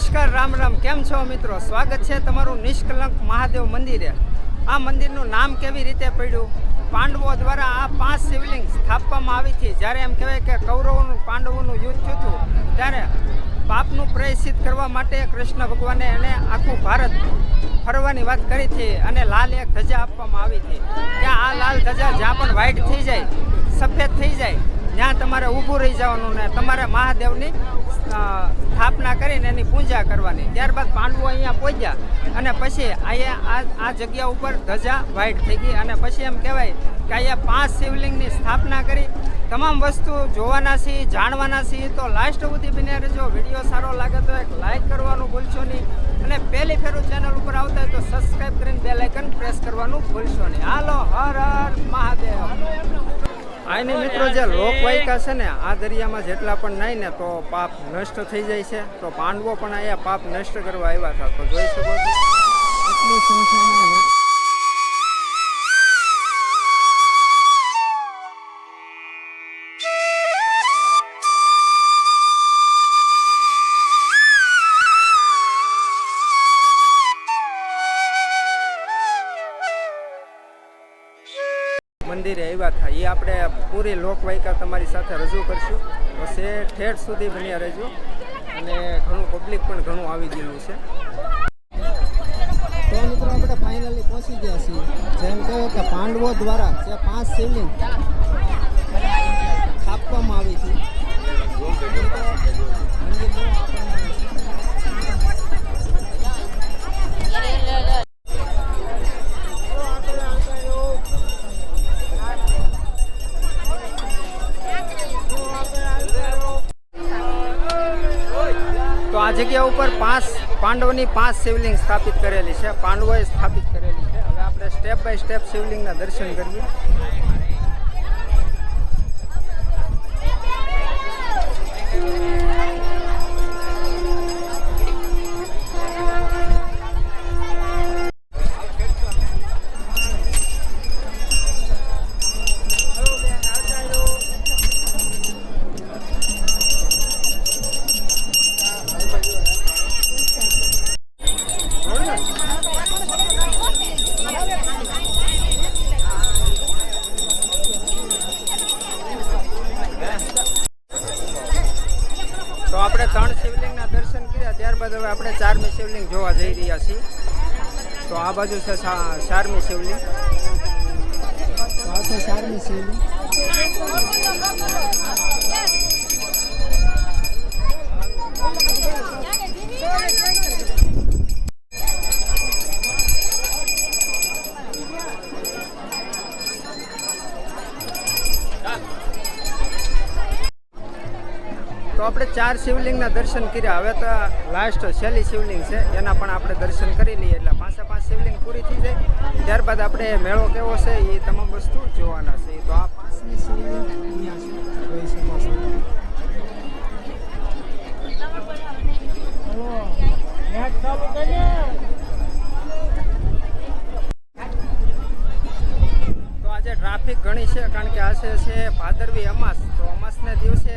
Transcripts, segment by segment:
નમસ્કાર, રામ રામ. કેમ છો મિત્રો? સ્વાગત છે તમારું નિષ્કલંક મહાદેવ મંદિરે. આ મંદિરનું નામ કેવી રીતે પડ્યું? પાંડવો દ્વારા આ પાંચ શિવલિંગ સ્થાપવામાં આવી હતી. જ્યારે એમ કહેવાય કે કૌરવોનું, પાંડવોનું યુદ્ધ થયું હતું, ત્યારે પાપનું પ્રેષિત કરવા માટે કૃષ્ણ ભગવાને એને આખું ભારત ફરવાની વાત કરી હતી અને લાલ એક ધજા આપવામાં આવી હતી. ત્યાં આ લાલ ધજા જ્યાં પણ વ્હાઈટ થઈ જાય, સફેદ થઈ જાય ત્યાં તમારે ઊભું રહી જવાનું ને તમારે મહાદેવની સ્થાપના કરીને એની પૂજા કરવાની. ત્યારબાદ પાંડવો અહીંયા પહોંચ્યા અને પછી અહીંયા આ આ જગ્યા ઉપર ધજા વ્હાઈટ થઈ ગઈ અને પછી એમ કહેવાય કે અહીંયા પાંચ શિવલિંગની સ્થાપના કરી. તમામ વસ્તુ જોવાના છીએ, જાણવાના છીએ. તો લાસ્ટ સુધી બન્યા જો વીડિયો સારો લાગે તો એક લાઇક કરવાનું ભૂલશો નહીં. અને પહેલી ફેરું ચેનલ ઉપર આવતા હોય તો સબસ્ક્રાઈબ કરીને બે લાઇકન પ્રેસ કરવાનું ભૂલશો નહીં. હાલો, હર હર મહાદેવ. આની મિત્રો જે લોકવાયકા છે ને, આ દરિયામાં જેટલા પણ નાય ને, તો પાપ નષ્ટ થઈ જાય છે. તો પાંડવો પણ અહીંયા પાપ નષ્ટ કરવા આવ્યા હતા. તો જોઈ શકો છો. એટલી સંખ્યામાં મંદિરે આવ્યા હતા. એ આપણે પૂરી લોકવાયકા તમારી સાથે રજૂ કરશું. તો સે ઠેઠ સુધી બન્યા રહેજો. અને ઘણું પબ્લિક પણ ઘણું આવી ગયેલું છે. તો મિત્રો આપણે ફાઇનલી પહોંચી ગયા છીએ. જેમ કહ્યું કે પાંડવો દ્વારા જે પાંચ શિવલિંગ આ જગ્યા ઉપર પાંચ પાંડવોની પાંચ શિવલિંગ સ્થાપિત કરેલી છે. પાંડવોએ સ્થાપિત કરેલી છે. હવે આપણે સ્ટેપ બાય સ્ટેપ શિવલિંગના દર્શન કરીએ. તો આપણે ત્રણ શિવલિંગના દર્શન કર્યા, ત્યારબાદ હવે આપણે ચારમી શિવલિંગ જોવા જઈ રહ્યા છીએ. તો આ બાજુ છે ચારમી શિવલિંગ. આ ચારમી શિવલિંગ. ચાર શિવલિંગના દર્શન કર્યા. હવે તો લાસ્ટ છેલ્લી શિવલિંગ છે. એના પણ આપણે દર્શન કરી લઈએ. એટલે પાંચે પાંચ શિવલિંગ પૂરી થઈ જાય. ત્યારબાદ આપણે મેળો કેવો છે એ તમામ વસ્તુ જોવાના છે. તો આ તો આજે ટ્રાફિક ઘણી છે, કારણ કે આજે છે ભાદરવી અમાસ. તો અમાસના દિવસે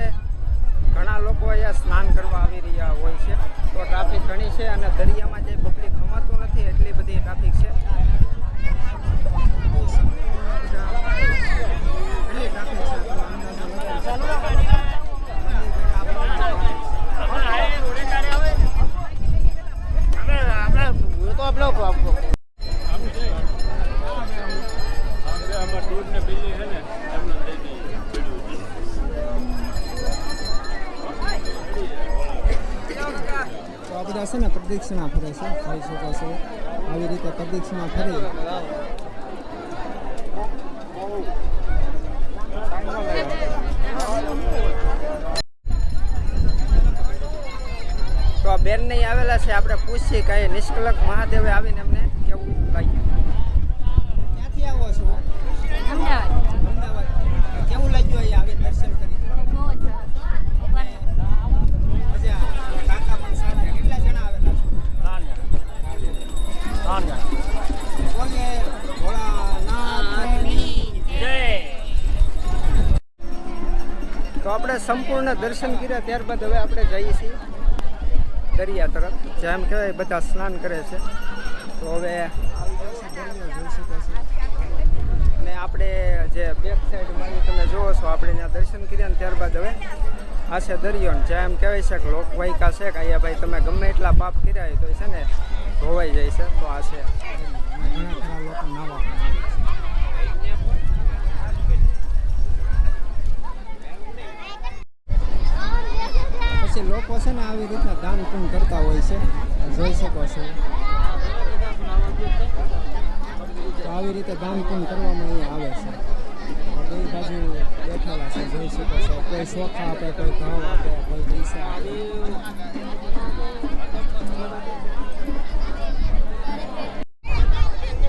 ઘણા લોકો અહીંયા સ્નાન કરવા આવી રહ્યા હોય છે. તો ટ્રાફિક ઘણી છે અને દરિયામાં જે પબ્લિક ખમાતું નથી, એટલી બધી ટ્રાફિક છે. ટ્રાફિક છે પ્રદક્ષિણા ફરે છે. જોઈ શકો છો. આવી રીતે પ્રદક્ષિણા ફરી. તો આ બેન નહીં આવેલા છે. આપણે પૂછીએ કઈ નિષ્કલક મહાદેવે આવીને એમને સંપૂર્ણ દર્શન કર્યા, ત્યારબાદ હવે આપણે જઈએ છીએ દરિયા તરફ. જેમ કહેવાય, બધા સ્નાન કરે છે. તો હવે અને આપણે જે બેક સાઈડમાં તમે જુઓ છો, આપણે ત્યાં દર્શન કર્યા ને ત્યારબાદ હવે આ છે દરિયો ને. જેમ કહેવાય છે કે લોકવાયકા છે કે અહીંયા ભાઈ તમે ગમે એટલા પાપ કર્યા હોય તો છે ને ધોવાઈ જાય છે. તો આ છે ઘણા ખરા લોકો નાવા પણ આવે છે. પછી લોકો છે ને આવી રીતના દાન પણ કરતા હોય છે. જોઈ શકો છો. તો આવી રીતે દાન પણ કરવામાં એ આવે છે. બે બાજુ બેઠેલા છે, જોઈ શકો છો. કોઈ શોખા આપે, કોઈ ઘઉં આપે, કોઈ પૈસા આપે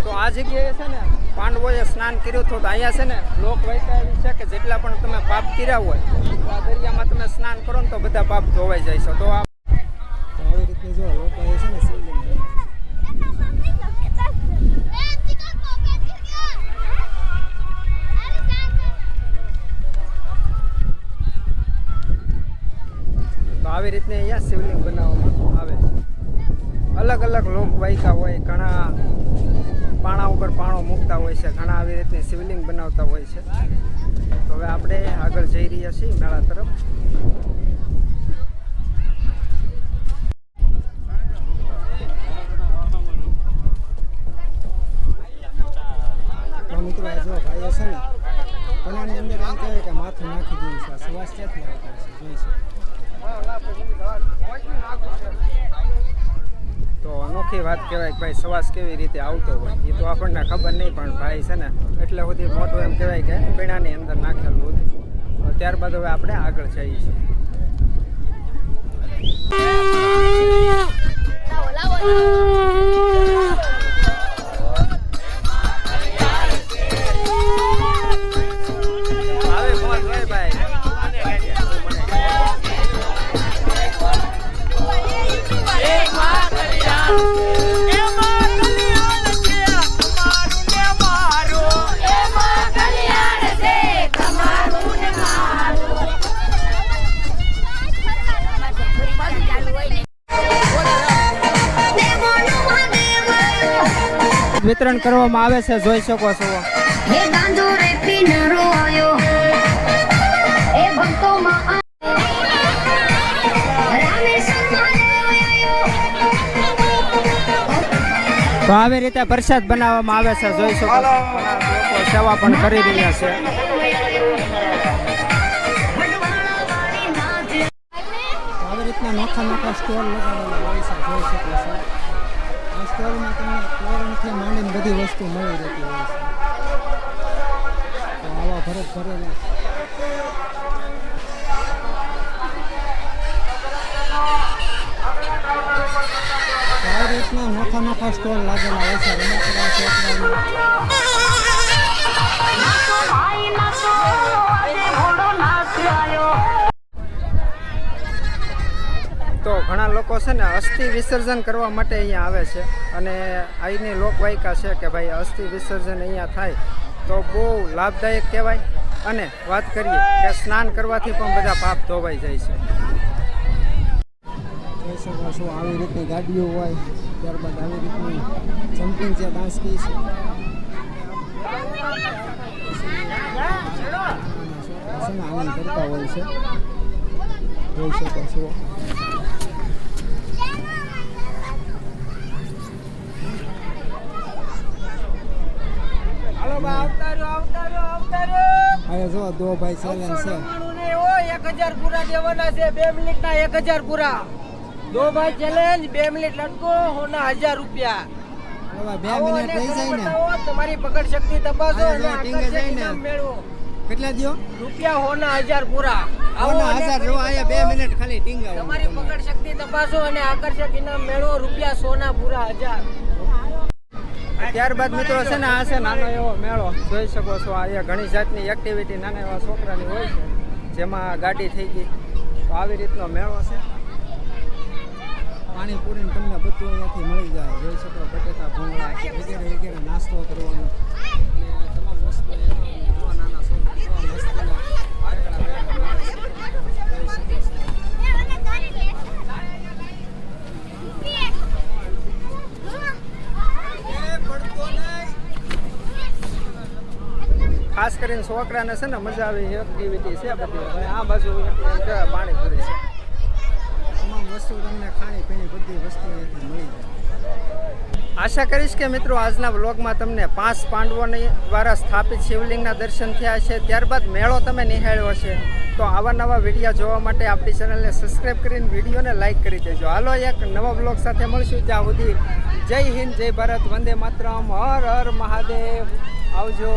તો આ જગ્યાએ છે ને પાંડવોએ સ્નાન કર્યું હતું તો અહીંયા છે ને લોકવાયકા એવી છે કે જેટલા પણ તમે પાપ કર્યા હોય આ દરિયામાં તમે સ્નાન કરો ને તો બધા પાપ ધોવાઈ જાય છે. તો આ તો આવી રીતે જો લોકો એ છે ને શિવલિંગ બનાવે છે. તો આવી રીતની અહીંયા શિવલિંગ બનાવવામાં આવે છે અલગ અલગ લોકવાયકા હોય ઘણા પાણા ઉપર પાણો મૂકતા હોય છે, ઘણા આવી રીતની શિવલિંગ બનાવતા હોય છે. તો હવે આપણે આગળ જઈ રહ્યા છીએ મેળા તરફ. મિત્રો જો ભાઈ કોનાની અંદર માથું નાખી દીધું છે હશે? શકો તો અનોખી વાત કહેવાય કે ભાઈ સવાસ કેવી રીતે આવતો હોય, એ તો આપણને ખબર નહીં, પણ ભાઈ છે ને, એટલે સુધી મોટું એમ કહેવાય કે પીણાની અંદર નાખેલું હતું. ત્યારબાદ હવે આપણે આગળ જઈએ છીએ. વિતરણ કરવામાં આવે છે જોઈ શકો છો. તો આવી રીતે પ્રસાદ બનાવવામાં આવે છે જોઈ શકો લોકો સેવા પણ કરી રહ્યા છે. આવી રીતના નોખા નોખા સ્ટોલ લગાવેલા હોય છે જોઈ શકો છો. આ સ્ટોલમાં તમને તોરણથી માંડીને બધી વસ્તુ મળી રહેતી હોય છે. આવા ભરત ભરેલા રીતના નોખા નોખા સ્ટોલ લાગેલા હોય છે. તો ઘણા લોકો છે ને અસ્થિ વિસર્જન કરવા માટે અહીંયા આવે છે. અને અહીંની લોકવાયકા છે કે ભાઈ અસ્થિ વિસર્જન અહીંયા થાય તો બહુ લાભદાયક કહેવાય. અને વાત કરીએ કે સ્નાન કરવાથી પણ બધા પાપ ધોવાઈ જાય છે. જોઈ શકો આવી રીતની ગાડીઓ હોય, ત્યારબાદ આવી રીતની જમ્પિંગ છે ડાન્સ છે. આનંદ કરતા હોય છે? જોઈ શકો છો હાલો બા આવતા રહ્યો આવતા રહ્યો આવતા રહ્યો હવે જો દો ભાઈ ચેલેન્જ છે. નવ્વાણું ને ઓ એક હજાર પૂરા દેવાના છે બે મિનિટ ના એક હજાર પૂરા. દો ભાઈ ચેલેન્જ બે મિનિટ લટકો હોના હજાર રૂપિયા. બે મિનિટ થઈ જાય ને. તમારી પકડ શક્તિ તપાસો અને આકર્ષક ઇનામ મેળવો. કેટલા દ્યો? રૂપિયા હોના હજાર પૂરા. આવો હજાર જો અહીંયા બે મિનિટ ખાલી ટીંગાવું. તમારી પકડ શક્તિ તપાસો અને આકર્ષક ઇનામ મેળવો રૂપિયા સોના પૂરા હજાર. ત્યારબાદ મિત્રો છે ને આ છે નાનો એવો મેળો. જોઈ શકો છો અહીંયા ઘણી જાતની એક્ટિવિટી નાના એવા છોકરાની હોય છે, જેમાં ગાડી થઈ ગઈ. તો આવી રીતનો મેળો છે. પાણીપુરી તમને બધું અહીંયાથી મળી જાય. જોઈ શકો, બટેટા ભૂંગળા, વગેરે વગેરે નાસ્તો કરવાનો. કરીને છોકરાને છે ને મજા આવી એક્ટિવિટી છે બધી. અને આ બાજુ પાણી પાણીપુરી છે. તમામ વસ્તુ તમને ખાણી પીણી બધી વસ્તુ મળી જાય. આશા કરીશ કે મિત્રો આજના વ્લોગમાં તમને પાંચ પાંડવોની દ્વારા સ્થાપિત શિવલિંગના દર્શન થયા છે. ત્યારબાદ મેળો તમે નિહાળ્યો છે તો આવા નવા વીડિયો જોવા માટે આપણી ચેનલને સબસ્ક્રાઈબ કરીને વિડીયોને લાઇક કરી દેજો. હાલો એક નવા બ્લોગ સાથે મળશું. ત્યાં સુધી જય હિન્દ જય ભારત વંદે માતરમ. હર હર મહાદેવ. આવજો.